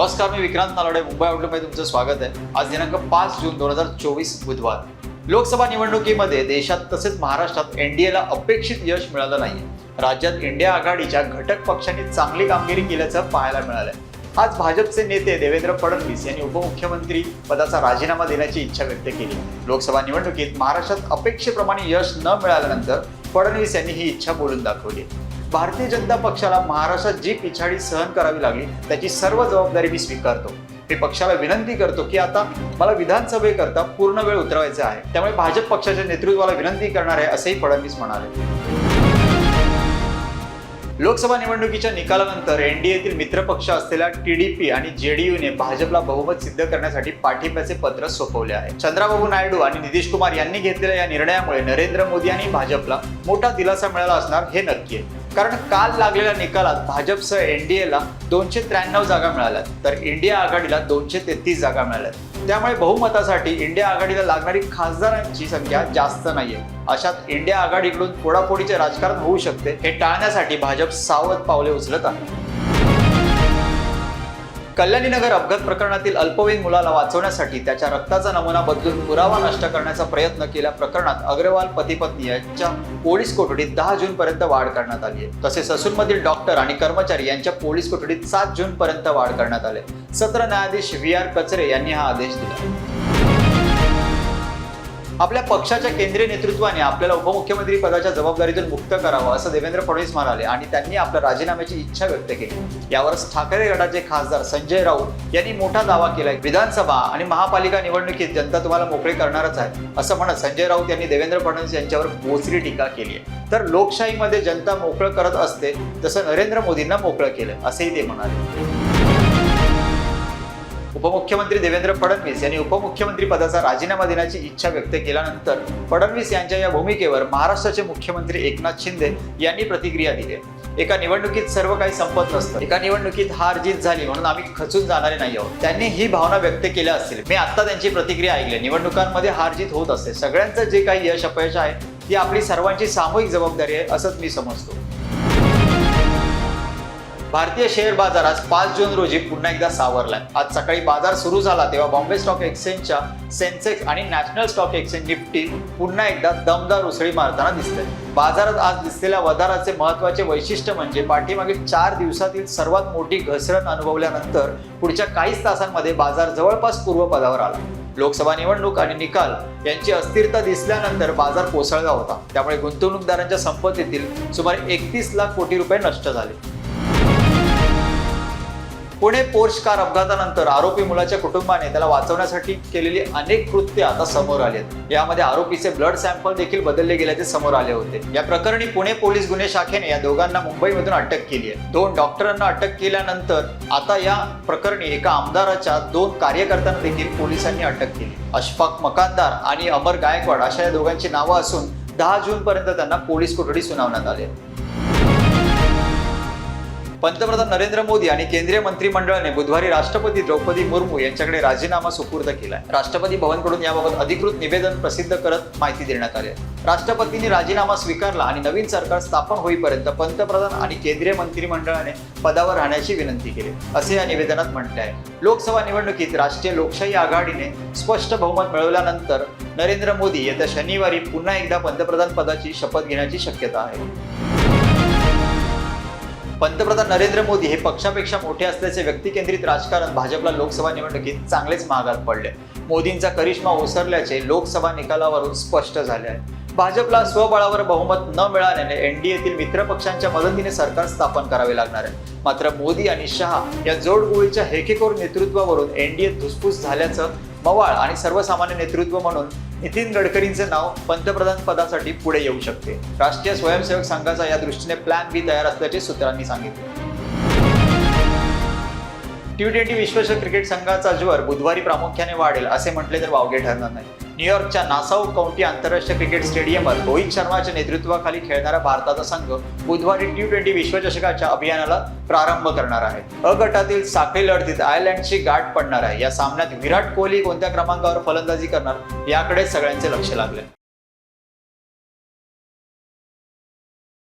नमस्कार मी विक्रांत नालोडे मुंबई आउटलुकमध्ये तुमचं स्वागत आहे. आज दिनांक पाच जून दोन हजार चोवीस बुधवार. लोकसभा निवडणुकीमध्ये देशात तसेच महाराष्ट्रात एनडीएला अपेक्षित यश मिळालं नाही राज्यात इंडिया आघाडीच्या घटक पक्षांनी चांगली कामगिरी केल्याचं पाहायला मिळालंय. आज भाजपचे नेते देवेंद्र फडणवीस यांनी उपमुख्यमंत्री पदाचा राजीनामा देण्याची इच्छा व्यक्त केली. लोकसभा निवडणुकीत महाराष्ट्रात अपेक्षेप्रमाणे यश न मिळाल्यानंतर फडणवीस यांनी ही इच्छा बोलून दाखवली. भारतीय जनता पक्षाला महाराष्ट्रात जी पिछाडी सहन करावी लागली त्याची सर्व जबाबदारी मी स्वीकारतो. मी पक्षाला विनंती करतो की आता मला विधानसभेकरता पूर्ण वेळ उतरवायचा आहे. त्यामुळे भाजप पक्षाच्या नेतृत्वाला विनंती करणार आहे असेही फडणवीस म्हणाले. लोकसभा निवडणुकीच्या निकालानंतर एनडीएतील मित्रपक्ष असलेल्या टीडीपी आणि जेडीयूने भाजपला बहुमत सिद्ध करण्यासाठी पाठिंब्याचे पत्र सोपवले आहे. चंद्राबाबू नायडू आणि नितीश कुमार यांनी घेतलेल्या या निर्णयामुळे नरेंद्र मोदी आणि भाजपला मोठा दिलासा मिळाला असणार हे नक्की आहे. कारण काल लागलेल्या निकालात भाजपसह एनडीएला दोनशे त्र्याण्णव जागा मिळाल्या तर इंडिया आघाडीला दोनशे तेहतीस जागा मिळाल्या त्यामुळे बहुमतासाठी इंडिया आघाडीला लागणारी खासदारांची संख्या जास्त नाहीये. अशात इंडिया आघाडीकडून फोडाफोडीचे राजकारण होऊ शकते हे टाळण्यासाठी भाजप सावध पावले उचलत आहे. कल्याणीनगर अपघात प्रकरणातील अल्पवयीन मुलाला वाचवण्यासाठी त्याच्या रक्ताचा नमुना बदलून पुरावा नष्ट करण्याचा प्रयत्न केल्या प्रकरणात अग्रवाल पती पत्नी यांच्या पोलीस कोठडीत दहा जून पर्यंत वाढ करण्यात आली आहे. तसेच ससूनमधील डॉक्टर आणि कर्मचारी यांच्या पोलीस कोठडीत सात जून पर्यंत वाढ करण्यात आली सत्र न्यायाधीश व्ही आर कचरे यांनी हा आदेश दिला. आपल्या पक्षाच्या केंद्रीय नेतृत्वाने आपल्याला उपमुख्यमंत्री पदाच्या जबाबदारीतून मुक्त करावं असं देवेंद्र फडणवीस म्हणाले आणि त्यांनी आपल्या राजीनाम्याची इच्छा व्यक्त केली. यावरच ठाकरे गटाचे खासदार संजय राऊत यांनी मोठा दावा केलाय. विधानसभा आणि महापालिका निवडणुकीत जनता तुम्हाला मोकळे करणारच आहे असं म्हणत संजय राऊत यांनी देवेंद्र फडणवीस यांच्यावर बोचरी टीका केली आहे. तर लोकशाहीमध्ये जनता मोकळं करत असते तसं नरेंद्र मोदींना मोकळं केलं असंही ते म्हणाले. उपमुख्यमंत्री देवेंद्र फडणवीस यांनी उपमुख्यमंत्री पदाचा राजीनामा देण्याची इच्छा व्यक्त केल्यानंतर फडणवीस यांच्या या भूमिकेवर महाराष्ट्राचे मुख्यमंत्री एकनाथ शिंदे यांनी प्रतिक्रिया दिली. आहे. एका निवडणुकीत सर्व काही संपत नसतं. एका निवडणुकीत हार जीत झाली म्हणून आम्ही खचून जाणारे नाही आहोत. त्यांनी ही भावना व्यक्त केल्या असतील. मी आता त्यांची प्रतिक्रिया ऐकली. निवडणुकांमध्ये हार जीत होत असते. सगळ्यांचं जे काही यश अपयश आहे ती आपली सर्वांची सामूहिक जबाबदारी आहे असंच मी समजतो. भारतीय शेअर बाजार आज पाच जून रोजी पुन्हा एकदा सावरलाय. आज सकाळी बाजार सुरू झाला तेव्हा बॉम्बे स्टॉक एक्सचेंजच्या सेन्सेक्स आणि नॅशनल स्टॉक एक्सचेंज निफ्टी पुन्हा एकदा दमदार उसळी मारताना दिसते बाजारात आज दिसलेल्या वधाराचे महत्त्वाचे वैशिष्ट्य म्हणजे पाठीमागील चार दिवसातील सर्वात मोठी घसरण अनुभवल्यानंतर पुढच्या काहीच तासांमध्ये बाजार जवळपास पूर्वपदावर आला. लोकसभा निवडणूक आणि निकाल यांची अस्थिरता दिसल्यानंतर बाजार कोसळला होता. त्यामुळे गुंतवणूकदारांच्या संपत्तीतील सुमारे एकतीस लाख कोटी रुपये नष्ट झाले. पुणे पोर्च कार अपघातानंतर आरोपी मुलाच्या कुटुंबाने त्याला वाचवण्यासाठी केलेली अनेक कृत्य आता समोर आली आहेत. यामध्ये आरोपीचे ब्लड सॅम्पल देखील बदलले गेल्याचे समोर आले होते. या प्रकरणी पुणे पोलीस गुन्हे शाखेने या दोघांना मुंबईमधून अटक केली आहे. दोन डॉक्टरांना अटक केल्यानंतर आता या प्रकरणी एका आमदाराच्या दोन कार्यकर्त्यांना देखील पोलिसांनी अटक केली. अशफाक मकानदार आणि अमर गायकवाड अशा या दोघांची नावं असून दहा जून पर्यंत त्यांना पोलीस कोठडी सुनावण्यात आली आहे. पंतप्रधान नरेंद्र मोदी आणि केंद्रीय मंत्रिमंडळाने बुधवारी राष्ट्रपती द्रौपदी मुर्मू यांच्याकडे राजीनामा सुपूर्द केलाय. राष्ट्रपती भवनकडून याबाबत अधिकृत निवेदन प्रसिद्ध करत माहिती देण्यात आली राष्ट्रपतींनी राजीनामा स्वीकारला आणि नवीन सरकार स्थापन होईपर्यंत पंतप्रधान आणि केंद्रीय मंत्रिमंडळाने पदावर राहण्याची विनंती केली. असे या निवेदनात म्हटले आहे. लोकसभा निवडणुकीत राष्ट्रीय लोकशाही आघाडीने स्पष्ट बहुमत मिळवल्यानंतर नरेंद्र मोदी येत्या शनिवारी पुन्हा एकदा पंतप्रधान पदाची शपथ घेण्याची शक्यता आहे. पंतप्रधान नरेंद्र मोदी हे पक्षापेक्षा मोठे असल्याचे व्यक्तिकेंद्रित राजकारण भाजपला लोकसभा निवडणुकीत चांगलेच महागात पडले. मोदींचा करिश्मा ओसरल्याचे लोकसभा निकालावरून स्पष्ट झाले आहे. भाजपला स्वबळावर बहुमत न मिळाल्याने एनडीएतील मित्रपक्षांच्या मदतीने सरकार स्थापन करावे लागणार आहे. मात्र मोदी आणि शहा या जोडगोळीच्या हेकेकोर नेतृत्वावरून एनडीए धुसफूस झाल्याचं मवाळ आणि सर्वसामान्य नेतृत्व म्हणून नितीन गडकरींचे नाव पंतप्रधान पदासाठी पुढे येऊ शकते. राष्ट्रीय स्वयंसेवक संघाचा या दृष्टीने प्लॅन बी तयार असल्याचे सूत्रांनी सांगितले. टी ट्वेंटी विश्वचषक क्रिकेट संघाचा ज्वर बुधवारी प्रामुख्याने वाढेल असे म्हटले तर वावगे ठरणार नाही. न्यूयॉर्कच्या नासाऊ काउंटी आंतरराष्ट्रीय क्रिकेट स्टेडियमवर रोहित शर्माच्या नेतृत्वाखाली खेळणारा भारताचा संघ बुधवारी टी ट्वेंटी विश्वचषकाच्या अभियानाला प्रारंभ करणार आहे. अ गटातील साखळी लढतीत आयर्लंडची गाठ पडणार आहे. या सामन्यात विराट कोहली कोणत्या क्रमांकावर फलंदाजी करणार याकडे सगळ्यांचे लक्ष लागले.